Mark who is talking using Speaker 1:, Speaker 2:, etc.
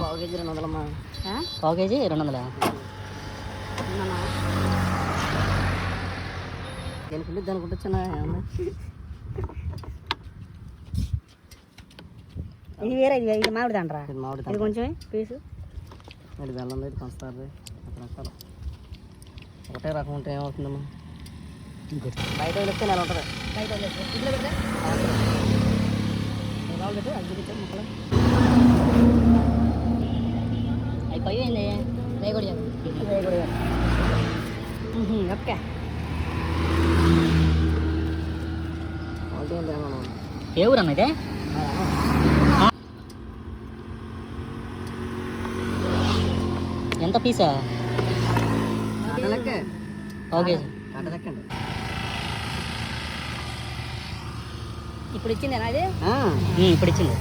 Speaker 1: పావు కేజీ రెండు వందలమ్మా
Speaker 2: పావు కేజీ రెండు వందల
Speaker 1: దీనికి వెళ్ళి దానికి ఉంటొచ్చున్నా
Speaker 3: ఇది వేరే ఇది ఇది మామిడి దండరా?
Speaker 1: ఇది మామిడి
Speaker 3: ఇది కొంచెమే పీసు.
Speaker 1: ఇది బెల్లం ఇది పంచుతారు అక్కడ రకాలు ఒకటే రకం ఉంటే ఏమవుతుందమ్మా బయట వెళ్తే నెల ఉంటుంది?
Speaker 3: బయట వదిలేసి.
Speaker 2: అయిపోయింది.
Speaker 3: ఉహుం, ఓకే.
Speaker 2: ఏ ఊరు అన్న ఇదే? ఎంత పీసా
Speaker 1: లెక్కండి
Speaker 3: ఇప్పుడు ఇచ్చిందేనా అది
Speaker 2: ఇప్పుడు ఇచ్చింది